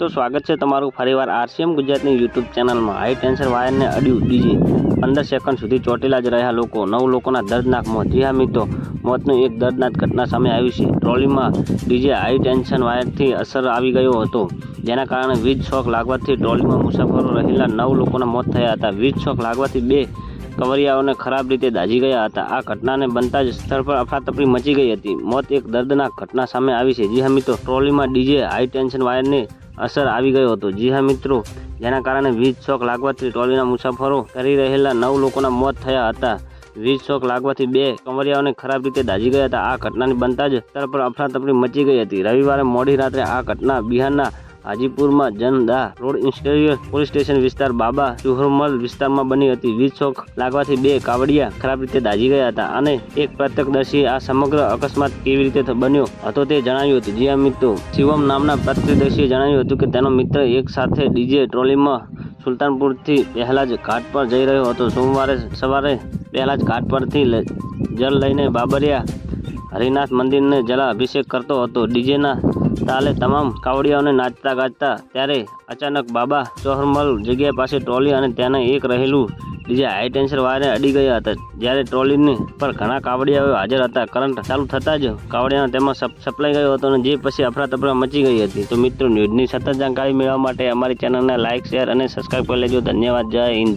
તો સ્વાગત છે તમારું ફરીવાર આરસીએમ ગુજરાતની યુટ્યુબ ચેનલમાં. હાઈ ટેન્શન વાયરને અડ્યું બીજી પંદર સેકન્ડ સુધી ચોટેલા જ રહ્યા લોકો. નવ લોકોના દર્દનાક મોત. જી હા મિત્રો, મોતનું એક દર્દનાક ઘટના સામે આવી છે. ટ્રોલીમાં ડીજે હાઈ ટેન્શન વાયરથી અસર આવી ગયો હતો. જેના કારણે વીજ શોક લાગવાથી ટ્રોલીમાં મુસાફરો રહેલા નવ લોકોના મોત થયા હતા. વીજ શોક લાગવાથી બે કવરિયાઓને ખરાબ રીતે દાઝી ગયા હતા. આ ઘટનાને બનતા જ સ્થળ પર અફરાતફરી મચી ગઈ હતી. મોત એક દર્દનાક ઘટના સામે આવી છે. જી હા મિત્રો, ટ્રોલીમાં ડીજે હાઈ ટેન્શન વાયરની અસર આવી ગયો હતો. જી હા મિત્રો, જેના કારણે વીજ શોક લાગવાથી ટ્રોલીના મુસાફરો કરી રહેલા નવ લોકોના મોત થયા હતા. વીજ શોક લાગવાથી બે કંવરિયાઓને ખરાબ રીતે દાઝી ગયા હતા. આ ઘટનાની બનતા જ સ્થળ પર અફરાતફરી મચી ગઈ હતી. રવિવારે મોડી રાત્રે આ ઘટના બિહારના હાજીપુરમાં જનદા રોડ ઇન્સ્ટિરિયર પોલીસ સ્ટેશન વિસ્તાર બાબા ચુહરમલ વિસ્તારમાં બની હતી. વીજ શોક લાગવાથી બે કાવડિયા ખરાબ રીતે દાઝી ગયા હતા અને એક પ્રત્યક્ષદર્શી આ સમગ્ર અકસ્માત કેવી રીતે બન્યો હતો તે જણાવ્યું હતું. જ્યાં મિત્રો શિવમ નામના પ્રત્યક્ષદર્શીએ જણાવ્યું હતું કે તેનો મિત્ર એક સાથે ડીજે ટ્રોલીમાં સુલતાનપુરથી પહેલા જ ઘાટ પર જઈ રહ્યો હતો. સોમવારે સવારે પહેલા જ ઘાટ પરથી જલ લઈને બાબરિયા હરિનાથ મંદિરને જલા અભિષેક કરતો હતો. ડીજેના તાલે તમામ કાવડિયાઓને નાચતા ગાજતા ત્યારે અચાનક બાબા ચોહરમલ જગ્યા પાસે ટ્રોલી અને ત્યાંના એક રહેલું ડીજે હાઈ ટેન્શન વાયરને અડી ગયા હતા. જ્યારે ટ્રોલીની પર ઘણા કાવડિયાઓ હાજર હતા. કરંટ ચાલુ થતાં જ કાવડિયાનો તેમાં સપ્લાય ગયો હતો અને જે પછી અફરાતફરા મચી ગઈ હતી. તો મિત્રો, ન્યૂઝની સતત જાણકારી મેળવવા માટે અમારી ચેનલને લાઇક શેર અને સબસ્ક્રાઈબ કરી લેજો. ધન્યવાદ. જય હિન્દ.